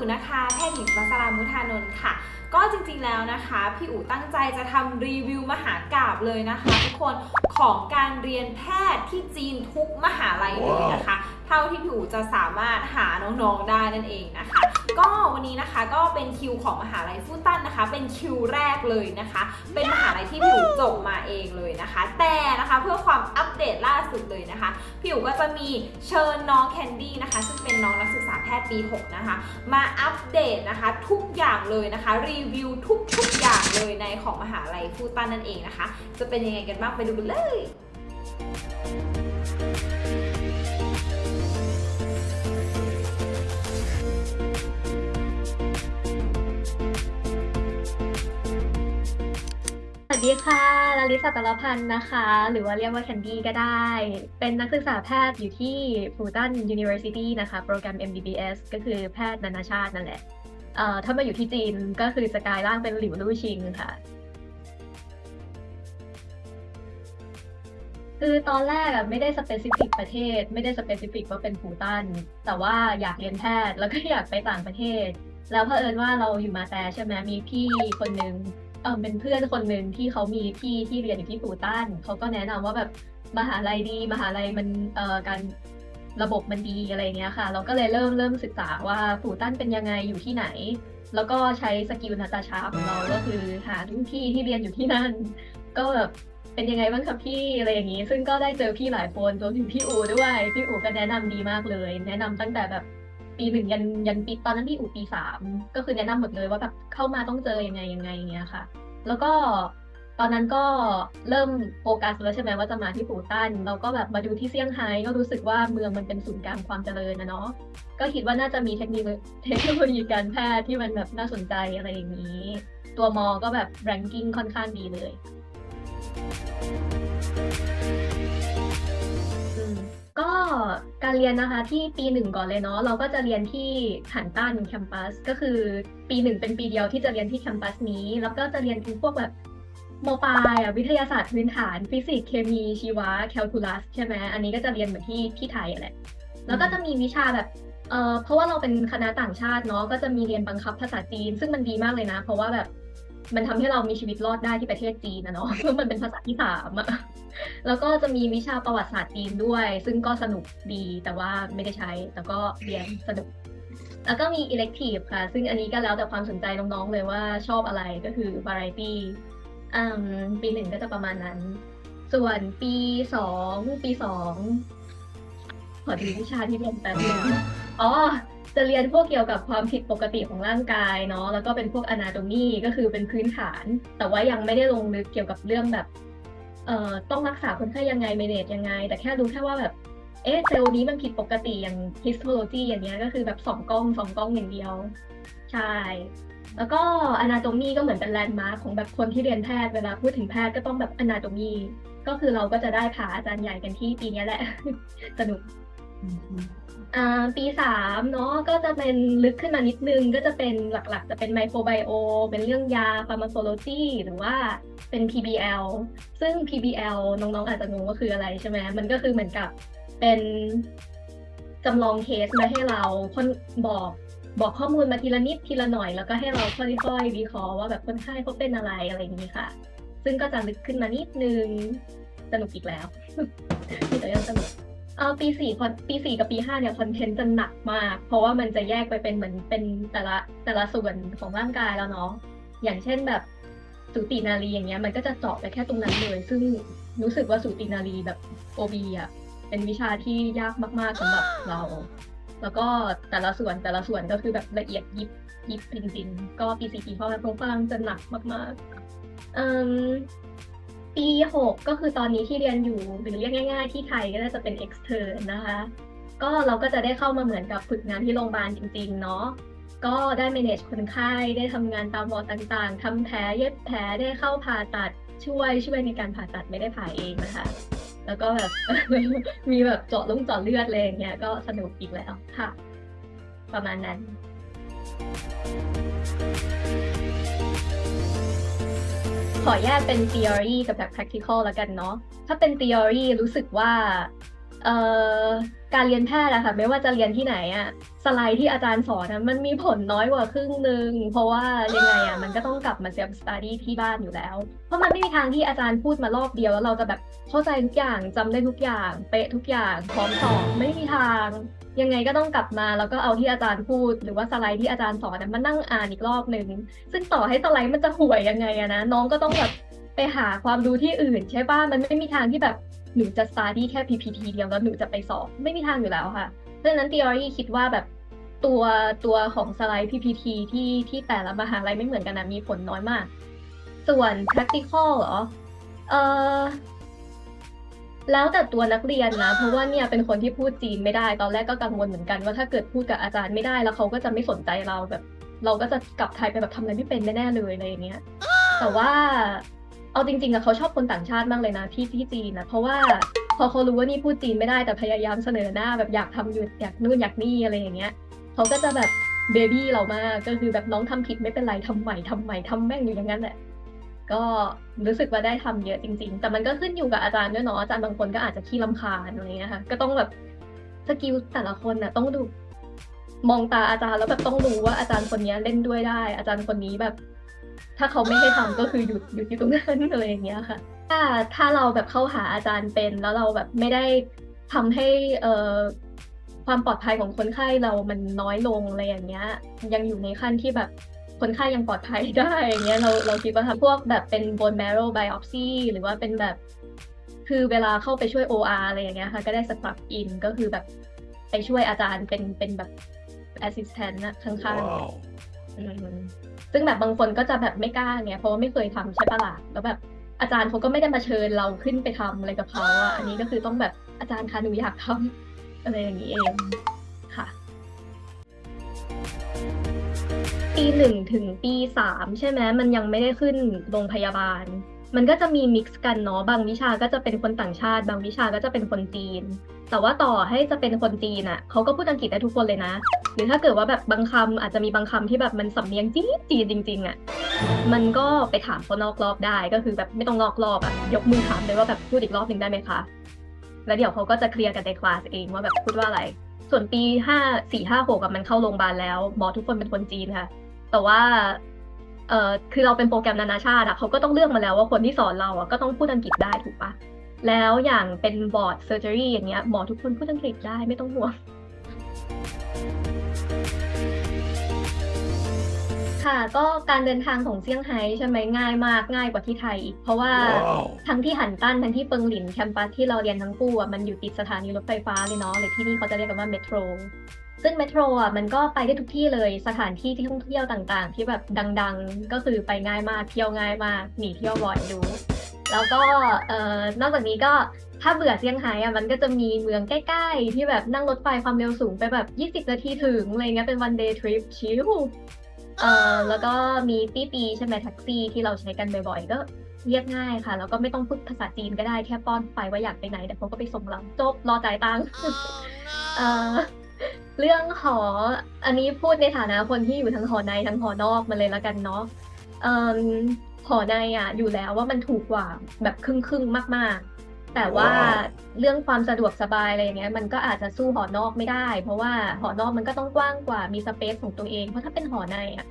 อู๋นะคะแพทย์หญิงสุภัสรามุทานนท์ค่ะ ก็จริงๆแล้วนะคะ พี่อู๋ตั้งใจจะทำรีวิวมหากราบเลยนะคะ ทุกคนของการเรียนแพทย์ที่จีนทุกมหาลัยเลยนะคะ เท่าที่พี่อู๋จะสามารถหาน้องๆได้นั่นเองนะคะ ก็วันนี้นะคะก็เป็นคิวของมหาลัยฟูตันนะคะ เป็นคิวแรกเลยนะคะ เป็นมหาลัยที่พี่อู๋จบมาเองเลยนะคะ แต่นะคะเพื่อความอัปเดตล่าสุดเลยนะคะพี่อู๋ก็จะมีเชิญน้องแคนดี้นะคะ ซึ่งเป็นน้องนักศึกษาแพทย์ปี 6 นะคะ มาอัปเดตนะคะทุกอย่างเลยนะคะ รีวิวทุกๆอย่างเลยในของมหาลัยฟูตันนั่นเองนะคะ จะเป็นยังไงกันบ้างไปดูกันเลยสวั สดีค่ะลลิสสัตลพันธ์นะคะ หรือว่าเรียกว่าแคนดี้ก็ได้ เป็นนักศึกษาแพทย์อยู่ที่ฟูตัน University นะคะ โปรแกรม MBBS ก็คือแพทย์นานาชาตินั่นแหละ เอ่อ ถ้ามาอยู่ที่จีนก็คือจะกลายร่างเป็นหลิวลู่ชิงค่ะ คือตอนแรกอะไม่ได้สเปซิฟิกประเทศ ไม่ได้สเปซิฟิกว่าเป็นฟูตัน แต่ว่าอยากเรียนแพทย์แล้วก็อยากไปต่างประเทศ แล้วเผอิญว่าเราอยู่มาแต่ใช่ไหมมีพี่คนนึง เออเป็นเพื่อนคนหนึ่งที่เขามีพี่ที่เรียนอยู่ที่ฟูตันเขาก็แนะนำว่าแบบมหาลัยดีมหาลัยมันเอ่อการระบบมันดีอะไรเงี้ยค่ะ เราก็เลยเริ่มเริ่มศึกษาว่าฟูตันเป็นยังไงอยู่ที่ไหน แล้วก็ใช้สกิลนาตาชาของเราก็คือหารุ่นพี่ที่เรียนอยู่ที่นั่น ก็แบบเป็นยังไงบ้างครับพี่อะไรอย่างนี้ ซึ่งก็ได้เจอพี่หลายคนรวมถึงพี่อูด้วยพี่อูก็แนะนำดีมากเลย แนะนำตั้งแต่แบบ ปีหนึ่งยันยันปีตอนนั้นพี่อูปีสามก็คือแนะนำหมดเลยว่าแบบเข้ามาต้องเจอยังไงยังไงอย่างเงี้ยค่ะ แล้วก็ตอนนั้นก็เริ่มโฟกัสแล้วใช่ไหมว่าจะมาที่ปูตันเราก็แบบมาดูที่เซี่ยงไฮ้ก็รู้สึกว่าเมืองมันเป็นศูนย์กลางความเจริญนะเนาะก็คิดว่าน่าจะมีเทคโนโลยีเทคโนโลยีการแพทย์ที่มันแบบน่าสนใจอะไรอย่างนี้ ตัวมอก็แบบ ranking ค่อนข้างดีเลย ก็การเรียนนะคะที่ปีหนึ่งก่อนเลยเนาะเราก็จะเรียนที่หันตันแคมปัสก็คือปีหนึ่งเป็นปีเดียวที่จะเรียนที่แคมปัสนี้ แล้วก็จะเรียนเป็นพวกแบบมปลายวิทยาศาสตร์พื้นฐาน ฟิสิกส์เคมีชีวะแคลคูลัสใช่ไหมอันนี้ก็จะเรียนเหมือนที่ที่ไทยอะแหละแล้วก็จะมีวิชาแบบเอ่อเพราะว่าเราเป็นคณะต่างชาติเนาะก็จะมีเรียนบังคับภาษาจีน ซึ่งมันดีมากเลยนะ เพราะว่าแบบ มันทำให้เรามีชีวิตรอดได้ที่ประเทศจีนนะเนาะเพราะมันเป็นภาษาที่สามอะแล้วก็จะมีวิชาประวัติศาสตร์จีนด้วย ซึ่งก็สนุกดีแต่ว่าไม่ได้ใช้ แต่ก็เรียนสนุก แล้วก็มี elective ค่ะ ซึ่งอันนี้ก็แล้วแต่ความสนใจน้องๆเลยว่าชอบอะไรก็คือ variety อืมปีหนึ่งก็จะประมาณนั้น ส่วนปีสองปีสองขอดูวิชาที่เรียนแป๊บนึงอ๋อ จะเรียนพวกเกี่ยวกับความผิดปกติของร่างกายเนาะแล้วก็เป็นพวก anatomy ก็คือเป็นพื้นฐาน แต่ว่ายังไม่ได้ลงลึกเกี่ยวกับเรื่องแบบเอ่อต้องรักษาคนไข้ยังไง manage ยังไง แต่แค่รู้แค่ว่าแบบเอ๊ะเซลล์นี้มันผิดปกติอย่าง histology อย่างเงี้ยก็คือแบบสองกล้องสองกล้องอย่างเดียว ใช่ แล้วก็ anatomy ก็เหมือนเป็นแลนด์มาร์คของแบบคนที่เรียนแพทย์เวลาพูดถึงแพทย์ก็ต้องแบบ anatomy ก็คือเราก็จะได้ผ่าอาจารย์ใหญ่กันที่ปีนี้แหละ สนุก อ่าปีสามเนาะก็จะเป็นลึกขึ้นมานิดนึง ก็จะเป็นหลักๆ จะเป็นไมโครไบโอเป็นเรื่องยา pharmacology หรือว่าเป็น PBL ซึ่ง PBL น้องๆอาจจะงงว่าคืออะไรใช่ไหมมันก็คือเหมือนกับเป็นจำลองเคสมาให้เราคนบอกบอกข้อมูลมาทีละนิดทีละหน่อย แล้วก็ให้เราค่อยๆวิเคราะห์ว่าแบบคนไข้เขาเป็นอะไรอะไรอย่างนี้ค่ะ ซึ่งก็จะลึกขึ้นมานิดนึงสนุกอีกแล้วมีแต่เรื่องสนุก เออปีสี่คนปีสี่กับปีห้าเนี่ยคอนเทนต์จะหนักมาก เพราะว่ามันจะแยกไปเป็นเหมือนเป็นแต่ละแต่ละส่วนของร่างกายแล้วเนาะอย่างเช่นแบบสูตินารีอย่างเงี้ยมันก็จะเจาะไปแค่ตรงนั้นเลย ซึ่งรู้สึกว่าสูตินารีแบบโอบีอะเป็นวิชาที่ยากมากๆสำหรับเรา แล้วก็แต่ละส่วนแต่ละส่วนก็คือแบบละเอียดยิบยิบจริงๆก็ปีสี่ปีห้าโปรฟังจะหนักมากๆอืม ปีหกก็คือตอนนี้ที่เรียนอยู่หรือเรียกง่าย ๆ ที่ไทยก็น่าจะเป็น extern นะคะ ก็เราก็จะได้เข้ามาเหมือนกับฝึกงานที่โรงพยาบาลจริงๆเนาะก็ได้ manage คนไข้ได้ทำงานตามวอร์ดต่างๆทำแผลเย็บแผลได้เข้าผ่าตัดช่วยช่วยในการผ่าตัดไม่ได้ผ่าเองนะคะ แล้วก็แบบ มีแบบเจาะลุงเจาะเลือดอะไรอย่างเงี้ยก็สนุกอีกแล้วค่ะ ประมาณนั้น ขอแยกเป็น theory กับแบบ practical แล้วกันเนาะ ถ้าเป็น theory รู้สึกว่าเอ่อการเรียนแพทย์อะค่ะไม่ว่าจะเรียนที่ไหนอะสไลด์ที่อาจารย์สอนนะมันมีผลน้อยกว่าครึ่งหนึ่งเพราะว่ายังไงอะมันก็ต้องกลับมาเซฟสต u ดี้ที่บ้านอยู่แล้ว เพราะมันไม่มีทางที่อาจารย์พูดมารอบเดียวแล้วเราจะแบบเข้าใจทุกอย่างจำได้ทุกอย่าง เป๊ะทุกอย่างพร้อมสอบไม่มีทาง ยังไงก็ต้องกลับมาแล้วก็เอาที่อาจารย์พูด หรือว่าสไลด์ที่อาจารย์สอนนะมานั่งอ่านอีกรอบหนึ่งซึ่งต่อให้สไลด์มันจะห่วยยังไงอะนะน้องก็ต้องแบบไปหาความรู้ที่อื่น ใช่ป่ะมันไม่มีทางที่แบบหนูจะสต u d ดี้แค่ PPT เดียวแล้วหนูจะไปสอบไม่มีทางอยู่แล้วค่ะเพราะฉะนั้น theory คิดว่าแบบตัวตัวของสไลด์ PPT ที่ที่แต่ละมหาลัยไม่เหมือนกันนะมีผลน้อยมาก ส่วน practical เหรอเออ แล้วแต่ตัวนักเรียนนะ เพราะว่าเนี่ยเป็นคนที่พูดจีนไม่ได้ ตอนแรกก็กังวลเหมือนกันว่าถ้าเกิดพูดกับอาจารย์ไม่ได้แล้วเขาก็จะไม่สนใจเราแบบ เราก็จะกลับไทยไปแบบทำอะไรไม่เป็นแน่ๆเลยอะไรอย่างเงี้ย แต่ว่าเอาจริงๆอะเขาชอบคนต่างชาติมากเลยนะที่ที่จีนนะเพราะว่าพอเขารู้ว่านี่พูดจีนไม่ได้แต่พยายามเสนอหน้าแบบอยากทำอยู่อยากนู่นอยากนี่อะไรอย่างเงี้ยเขาก็จะแบบเบบี้เรามากก็คือแบบน้องทำผิดไม่เป็นไรทำใหม่ทำใหม่ทำแม่งอยู่อย่างนั้นแหละ ก็รู้สึกว่าได้ทำเยอะจริง ๆ แต่มันก็ขึ้นอยู่กับอาจารย์ด้วยเนาะอาจารย์บางคนก็อาจจะขี้ลำคาญอะไรเงี้ยค่ะก็ต้องแบบสกิลแต่ละคนน่ะต้องดูมองตาอาจารย์แล้วแบบต้องรู้ว่าอาจารย์คนนี้เล่นด้วยได้ อาจารย์คนนี้แบบ ถ้าเขาไม่ให้ทำก็คือหยุดหยุดอยู่ตรงนั้นอะไรอย่างเงี้ยค่ะ ถ้าถ้าเราแบบเข้าหาอาจารย์เป็น แล้วเราแบบไม่ได้ทำให้เอ่อความปลอดภัยของคนไข้เรามันน้อยลงอะไรอย่างเงี้ย ยังอยู่ในขั้นที่แบบ คนไข้ยังปลอดภัยได้อย่างเงี้ยเราเราคิดว่าทำพวกแบบเป็น bone marrow biopsy หรือว่าเป็นแบบ คือเวลาเข้าไปช่วย OR อะไรอย่างเงี้ยค่ะ ก็ได้สครับอินก็คือแบบไปช่วยอาจารย์เป็นเป็นแบบ assistant นะข้างๆอืมซึ่งแบบบางคนก็จะแบบไม่กล้าเนี่ยเพราะว่าไม่เคยทำใช่ปะล่ะแล้วแบบอาจารย์เขาก็ไม่ได้มาเชิญเราขึ้นไปทำอะไรกับเขาอะอันนี้ก็คือต้องแบบอาจารย์คะหนูอยากทำอะไรอย่างนี้เอง ปีหนึ่งถึงปีสามใช่ไหมมันยังไม่ได้ขึ้นโรงพยาบาล มันก็จะมีมิกซ์กันเนาะบางวิชาก็จะเป็นคนต่างชาติ บางวิชาก็จะเป็นคนจีน แต่ว่าต่อให้จะเป็นคนจีนอะเขาก็พูดอังกฤษได้ทุกคนเลยนะ หรือถ้าเกิดว่าแบบบางคำอาจจะมีบางคำที่แบบมันสำเนียงจีนจีนจริง ๆอะมันก็ไปถามเขานอกรอบได้ก็คือแบบไม่ต้องนอกรอบอะยกมือถามเลยว่าแบบพูดอีกรอบหนึ่งได้ไหมคะ แล้วเดี๋ยวเขาก็จะเคลียร์กันในคลาสเองว่าแบบพูดว่าอะไรส่วนปีห้าสี่ห้าหกมันเข้าโรงพยาบาลแล้ว หมอทุกคนเป็นคนจีนค่ะ แต่ว่าเออคือเราเป็นโปรแกรมนานาชาติอะเขาก็ต้องเลือกมาแล้วว่าคนที่สอนเราอะก็ต้องพูดอังกฤษได้ถูกปะแล้วอย่างเป็นบอร์ดเซอร์เจอรี่อย่างเงี้ยหมอทุกคนพูดอังกฤษได้ไม่ต้องห่วงค่ะก็การเดินทางของเซี่ยงไฮ้ใช่ไหมง่ายมากง่ายกว่าที่ไทยอีก เพราะว่า Wow. ทั้งที่หันตั้นทั้งที่เปิงหลินแคมปัสที่เราเรียนทั้งคู่อะมันอยู่ติดสถานีรถไฟฟ้าเลยเนาะหรือที่นี่เขาจะเรียกกันว่าเมโทร ซึ่งเมโทรอะมันก็ไปได้ทุกที่เลยสถานที่ที่ท่องเที่ยวต่างๆ ที่แบบดังๆ ก็คือไปง่ายมากเที่ยวง่ายมากหนีเที่ยวบ่อยดูแล้วก็เอ่อนอกจากนี้ก็ถ้าเบื่อเซี่ยงไฮ้อะมันก็จะมีเมืองใกล้ๆ ที่แบบนั่งรถไฟความเร็วสูงไปแบบ 20 นาทีถึงอะไรเงี้ยเป็น one day trip ชิลเอ่อแล้วก็มีปี้ปีใช่ไหมแท็กซี่ที่เราใช้กันบ่อยๆ ก็เรียกง่ายค่ะ แล้วก็ไม่ต้องพูดภาษาจีนก็ได้แค่ป้อนไปว่าอยากไปไหนเดี๋ยวเขาก็ไปส่งเราจบรอจ่ายตังค์เอ่อ เรื่องหอ อันนี้พูดในฐานะคนที่อยู่ทั้งหอในทั้งหอนอกมาเลยแล้วกันเนาะอหอในอะอยู่แล้วว่ามันถูกกว่าแบบครึ่งครึ่งๆมาก ๆ แต่ว่าเรื่องความสะดวกสบายอะไรเงี้ยมันก็อาจจะสู้หอนอกไม่ได้ เพราะว่าหอนอกมันก็ต้องกว้างกว่ามีสเปซของตัวเอง เพราะถ้าเป็นหอในอะ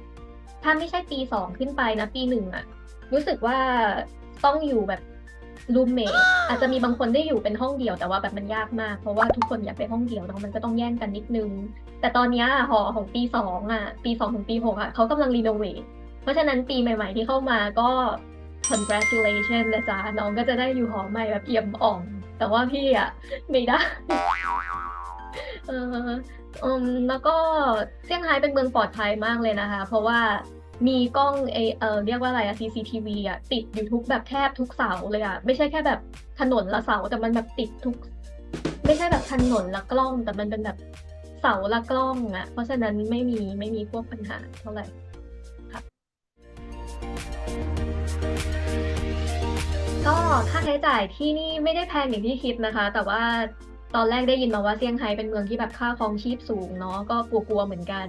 ถ้าไม่ใช่ปีสองขึ้นไปนะปีหนึ่งอะ รู้สึกว่าต้องอยู่แบบ รูมเมทอาจจะมีบางคนได้อยู่เป็นห้องเดียวแต่ว่าแบบมันยากมาก เพราะว่าทุกคนอยากไปห้องเดียวเนาะมันก็ต้องแย่งกันนิดนึง แต่ตอนนี้หอของปีสองอะ ปีสองถึงปีหกอะเขากำลังรีโนเวทเพราะฉะนั้นปีใหม่ ๆ ที่เข้ามาก็ congratulation นะจ๊ะน้องก็จะได้อยู่หอใหม่แบบเอี่ยมอ่อง แต่ว่าพี่อะไม่ได้เอออืมแล้วก็เซี่ยงไฮ้เป็นเมืองปลอดภัยมากเลยนะคะ เพราะว่า มีกล้องเอเออเรียกว่าอะไรอะ CCTV อะติดอยู่ทุกแบบแทบทุกเสาเลยอะไม่ใช่แค่แบบถนนละเสาแต่มันแบบติดทุก ไม่ใช่แบบถนนละกล้อง แต่มันเป็นแบบเสาละกล้องอะเพราะฉะนั้นไม่มีไม่มีพวกปัญหาเท่าไหร่ค่ะก็ค่าใช้จ่ายที่นี่ไม่ได้แพงอย่างที่คิดนะคะ แต่ว่า ตอนแรกได้ยินมาว่าเซี่ยงไฮ้เป็นเมืองที่แบบค่าครองชีพสูงเนาะก็กลัวๆเหมือนกัน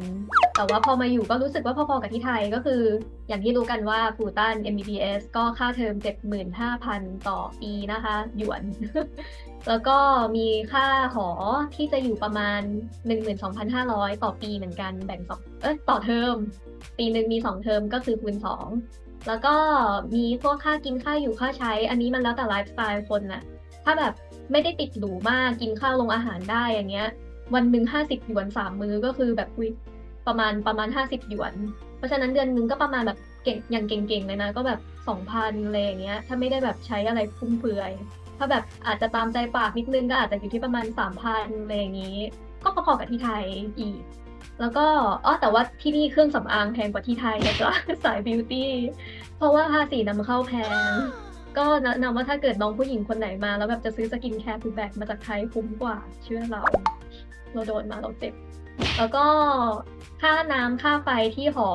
แต่ว่าพอมาอยู่ก็รู้สึกว่าพอๆกับที่ไทยก็คือ อย่างที่รู้กันว่าฟูตัน MBBS ก็ค่าเทอม 75,000 ต่อปีนะคะหยวน แล้วก็มีค่าหอที่จะอยู่ประมาณ 12,500 ต่อปีเหมือนกันแบ่งสองเอ้ยต่อเทอม ปีหนึ่งมีสองเทอมก็คือคูณสองแล้วก็มีพวกค่ากินค่าอยู่ค่าใช้ อันนี้มันแล้วแต่ไลฟ์สไตล์คนนะถ้าแบบ ไม่ได้ติดหรูมากกินข้าวลงอาหารได้อย่างเงี้ย วันหนึ่งห้าสิบหยวนสามมื้อก็คือแบบประมาณประมาณห้าสิบหยวน เพราะฉะนั้นเดือนหนึงก็ประมาณแบบเก่งอย่างเก่งๆเลยนะ ก็แบบสองพันอะไรอย่างเงี้ย ถ้าไม่ได้แบบใช้อะไรฟุ่มเฟือย ถ้าแบบอาจจะตามใจปากนิดนึงก็อาจจะอยู่ที่ประมาณสามพันอะไรอย่างงี้ ก็พอๆกับที่ไทยอีก แล้วก็อ๋อแต่ว่าที่นี่เครื่องสำอางแพงกว่าที่ไทยนะจ๊ะสายบิวตี้เพราะว่าภาษีนำเข้าแพง ก็แนะนำว่าถ้าเกิดน้องผู้หญิงคนไหนมา แล้วแบบจะซื้อสกินแคร์คือแบกมาจากไทยคุ้มกว่า เชื่อเรา เราโดนมาเราเจ็บ แล้วก็ค่าน้ำค่าไฟที่หอ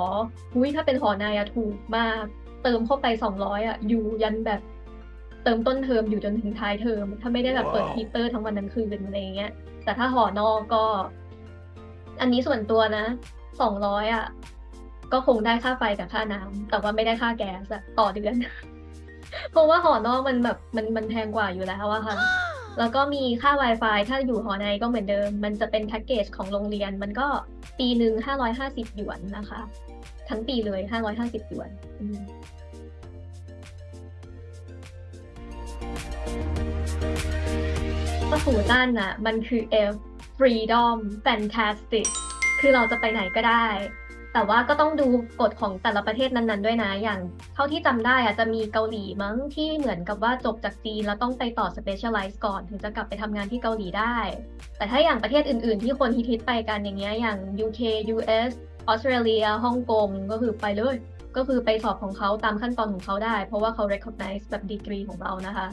อุ้ยถ้าเป็นหอนายถูกมาก เติมเข้าไปสองร้อยอะ อยู่ยันแบบเติมต้นเทอมอยู่จนถึงท้ายเทอม ถ้าไม่ได้แบบเปิดฮีเตอร์ทั้งวันทั้งคืนอะไรอย่างเงี้ย แต่ถ้าหอนอกก็ อันนี้ส่วนตัวนะสองร้อยอะ ก็คงได้ค่าไฟกับค่าน้ำแต่ว่าไม่ได้ค่าแก๊สต่อเดือน เพราะว่าหอนอกมันแบบมันมันแพงกว่าอยู่แล้วอะค่ะ แล้วก็มีค่า Wi-Fi ถ้าอยู่หอในก็เหมือนเดิม มันจะเป็นแพ็กเกจของโรงเรียน มันก็ปีหนึ่งห้าร้อยห้าสิบหยวนนะคะ ทั้งปีเลยห้าร้อยห้าสิบหยวนอืมก็ฟูตันน่ะ มันคือ F freedom fantastic คือเราจะไปไหนก็ได้ แต่ว่าก็ต้องดูกฎของแต่ละประเทศนั้นๆด้วยนะ อย่างเท่าที่จำได้อะจะมีเกาหลีมั้งที่เหมือนกับว่าจบจากจีนแล้วต้องไปต่อ specialize ก่อนถึงจะกลับไปทำงานที่เกาหลีได้ แต่ถ้าอย่างประเทศอื่นๆ ที่คนฮิตๆไปกันอย่างเงี้ยอย่าง UK US ออสเตรเลียฮ่องกงก็คือไปเลย ก็คือไปสอบของเขาตามขั้นตอนของเขาได้ เพราะว่าเขา recognize แบบดีกรีของเรานะคะ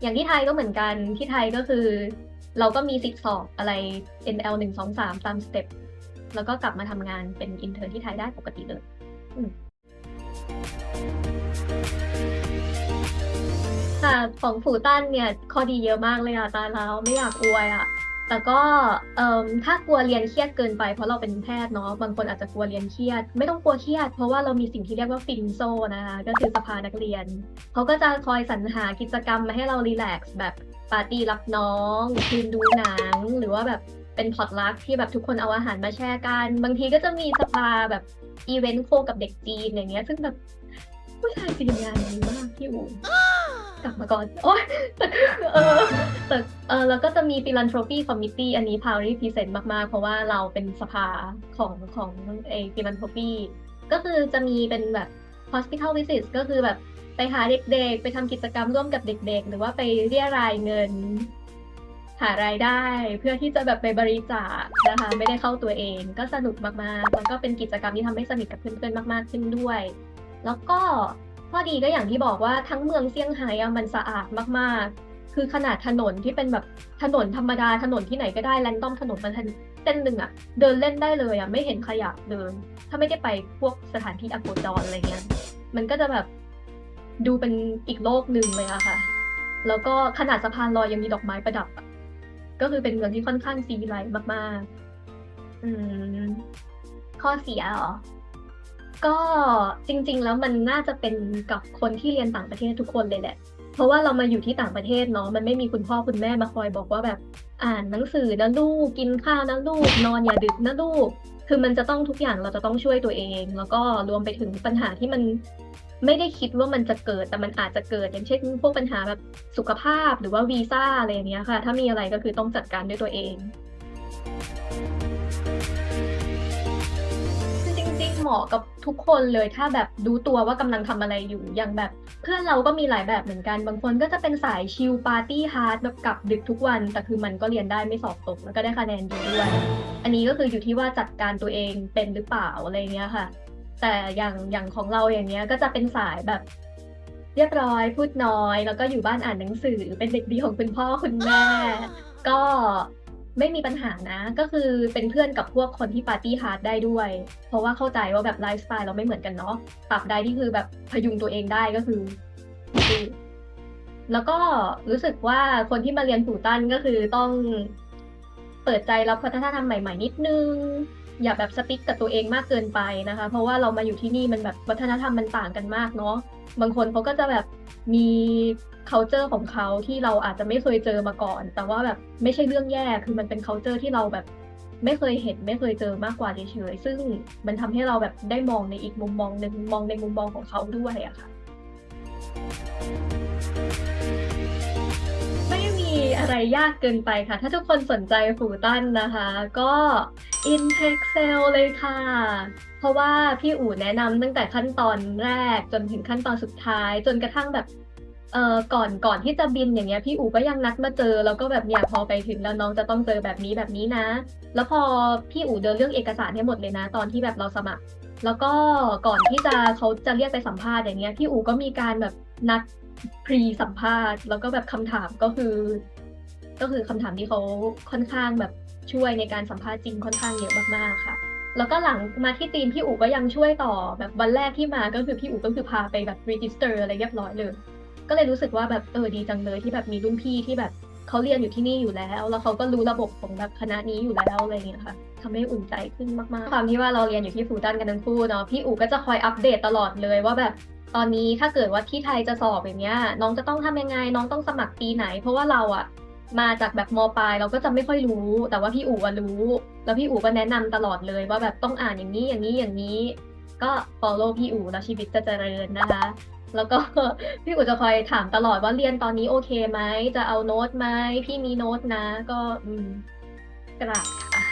อย่างที่ไทยก็เหมือนกันที่ไทยก็คือ เราก็มีสิทธิสอบอะไร NL 1 2 3ตามสเต็ป แล้วก็กลับมาทำงานเป็นอินเทอร์ที่ไทยได้ปกติเลยค่ะของฟูตันเนี่ยข้อดีเยอะมากเลยอะตาเราไม่อยากอวยอะแต่ก็ถ้ากลัวเรียนเครียดเกินไปเพราะเราเป็นแพทย์เนาะบางคนอาจจะกลัวเรียนเครียด ไม่ต้องกลัวเครียด เพราะว่าเรามีสิ่งที่เรียกว่าฟินโซนะคะก็คือสภานักเรียนเขาก็จะคอยสรรหากิจกรรมมาให้เรารีแลกซ์แบบปาร์ตี้รับน้องคืนดูหนัง หรือว่าแบบ เป็นพอตลักที่แบบทุกคนเอาอาหารมาแชร์กัน บางทีก็จะมีสภาแบบอีเวนต์โคกับเด็กจีนอย่างเงี้ย ซึ่งแบบผู้ชายจีนงานนี้มากพี่อูกลับมาก่อน โอ๊ยแต่คือเออแต่เออแล้วก็จะมี philanthropy committee อันนี้ proudly present มาก ๆ เพราะว่าเราเป็นสภาของของไอ้ philanthropy ก็คือจะมีเป็นแบบ hospital visits ก็คือแบบไปหาเด็กๆ ไปทำกิจกรรมร่วมกับเด็กๆ หรือว่าไปเรียรายเงิน หารายได้เพื่อที่จะแบบไปบริจาคนะคะ ไม่ได้เข้าตัวเองก็สนุกมากๆแล้วก็เป็นกิจกรรมที่ทำให้สนิทกับเพื่อนๆมาก ๆ ขึ้นด้วย แล้วก็ข้อดีก็อย่างที่บอกว่าทั้งเมืองเซี่ยงไฮ้มันสะอาดมากๆ คือขนาดถนนที่เป็นแบบถนนธรรมดาถนนที่ไหนก็ได้แรนดอมถนนมันเส้นหนึ่งอะเดินเล่นได้เลยอะไม่เห็นขยะเดิน ถ้าไม่ได้ไปพวกสถานที่อโคจรอะไรเงี้ยมันก็จะแบบดูเป็นอีกโลกหนึ่งเลยอะค่ะ แล้วก็ขนาดสะพานลอยยังมีดอกไม้ประดับอะ ก็คือเป็นเมืองที่ค่อนข้างซีวิไลซ์มากๆ อืม ข้อเสียหรอ ก็จริง ๆ แล้วมันน่าจะเป็นกับคนที่เรียนต่างประเทศทุกคนเลยแหละ เพราะว่าเรามาอยู่ที่ต่างประเทศเนาะ มันไม่มีคุณพ่อคุณแม่มาคอยบอกว่าแบบ อ่านหนังสือนะลูก กินข้าวนะลูก นอนอย่าดึกนะลูก คือมันจะต้องทุกอย่างเราจะต้องช่วยตัวเอง แล้วก็รวมไปถึงปัญหาที่มัน ไม่ได้คิดว่ามันจะเกิดแต่มันอาจจะเกิด อย่างเช่นพวกปัญหาแบบสุขภาพหรือว่าวีซ่าอะไรเงี้ยค่ะ ถ้ามีอะไรก็คือต้องจัดการด้วยตัวเองจริงๆเหมาะกับทุกคนเลยถ้าแบบรู้ตัวว่ากำลังทำอะไรอยู่อย่างแบบ เพื่อนเราก็มีหลายแบบเหมือนกัน บางคนก็จะเป็นสายชิลปาร์ตี้ฮาร์ดแบบกลับดึกทุกวัน แต่คือมันก็เรียนได้ไม่สอบตกแล้วก็ได้คะแนนดีด้วย อันนี้ก็คืออยู่ที่ว่าจัดการตัวเองเป็นหรือเปล่าอะไรเงี้ยค่ะ แต่อย่างอย่างของเราอย่างเงี้ยก็จะเป็นสายแบบเรียบร้อยพูดน้อย แล้วก็อยู่บ้านอ่านหนังสือเป็นเด็กดีของคุณพ่อคุณแม่ ก็ไม่มีปัญหานะ ก็คือเป็นเพื่อนกับพวกคนที่ปาร์ตี้ฮาร์ดได้ด้วย เพราะว่าเข้าใจว่าแบบไลฟ์สไตล์เราไม่เหมือนกันเนาะปรับใดที่คือแบบพยุงตัวเองได้ก็คือคือแล้วก็รู้สึกว่าคนที่มาเรียนฝูตันก็คือต้องเปิดใจรับวัฒนธรรมใหม่ ๆ นิดนึง อย่าแบบสติ๊กกับตัวเองมากเกินไปนะคะ เพราะว่าเรามาอยู่ที่นี่มันแบบวัฒนธรรมมันต่างกันมากเนาะบางคนเขาก็จะแบบมี culture ของเขาที่เราอาจจะไม่เคยเจอมาก่อน แต่ว่าแบบไม่ใช่เรื่องแย่คือมันเป็น culture ที่เราแบบไม่เคยเห็นไม่เคยเจอมากกว่าเฉยๆซึ่งมันทำให้เราแบบได้มองในอีกมุมมองหนึ่งมองในมุมมองของเขาด้วยอะค่ะไม่มีอะไรยากเกินไปค่ะ ถ้าทุกคนสนใจฟูตันนะคะ ก็ in Excel เลยค่ะ เพราะว่าพี่อู๋แนะนำตั้งแต่ขั้นตอนแรกจนถึงขั้นตอนสุดท้าย จนกระทั่งแบบเอ่อก่อนก่อนที่จะบินอย่างเงี้ยพี่อู๋ก็ยังนัดมาเจอ แล้วก็แบบเนี่ยพอไปถึงแล้วน้องจะต้องเจอแบบนี้แบบนี้นะ แล้วพอพี่อู๋เดินเรื่องเอกสารให้หมดเลยนะ ตอนที่แบบเราสมัคร แล้วก็ก่อนที่จะเขาจะเรียกไปสัมภาษณ์อย่างเงี้ยพี่อู๋ก็มีการแบบนัดพรีสัมภาษณ์ แล้วก็แบบคำถามก็คือ ก็คือคำถามที่เขาค่อนข้างแบบช่วยในการสัมภาษณ์จริงค่อนข้างเยอะมากๆค่ะ แล้วก็หลังมาที่จีนพี่อู๋ก็ยังช่วยต่อแบบวันแรกที่มาก็คือพี่อู๋ก็คือพาไปแบบรีจิสเตอร์อะไรเรียบร้อยเลย ก็เลยรู้สึกว่าแบบเออดีจังเลยที่แบบมีรุ่นพี่ที่แบบเขาเรียนอยู่ที่นี่อยู่แล้ว แล้วเขาก็รู้ระบบของแบบคณะนี้อยู่แล้วอะไรเงี้ยค่ะทำให้อุ่นใจขึ้นมากๆ ความที่ว่าเราเรียนอยู่ที่ฟูตันกันทั้งคู่เนาะพี่อู๋ก็จะคอยอัปเดตตลอดเลยว่าแบบตอนนี้ถ้าเกิดว่าที่ไทยจะสอบอย่างเงี้ยน้องจะต้องทำยังไง น้องต้องสมัครปีไหน เพราะว่าเราอะ มาจากแบบมปลายเราก็จะไม่ค่อยรู้ แต่ว่าพี่อู๋รู้ แล้วพี่อู๋ก็แนะนำตลอดเลยว่าแบบต้องอ่านอย่างนี้อย่างนี้อย่างนี้ ก็ follow พี่อู๋แล้วชีวิตจะเจริญนะคะ แล้วก็พี่อู๋จะคอยถามตลอดว่าเรียนตอนนี้โอเคไหมจะเอาโน้ตไหมพี่มีโน้ตนะ ก็อืมกระดาษค่ะ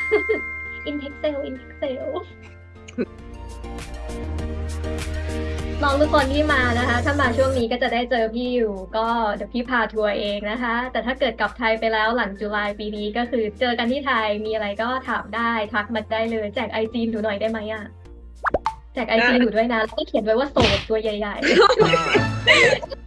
in Excel in Excel น้องทุกคนที่มานะคะ ถ้ามาช่วงนี้ก็จะได้เจอพี่อยู่ ก็เดี๋ยวพี่พาทัวร์เองนะคะ แต่ถ้าเกิดกลับไทยไปแล้วหลังจุลายปีนี้ก็คือเจอกันที่ไทยมีอะไรก็ถามได้ทักมาได้เลยแจกไอจีหนูหน่อยได้ไหมอะแจกไอจีหนูด้วยนะแล้วก็เขียนไว้ว่าโสดตัวใหญ่ ๆ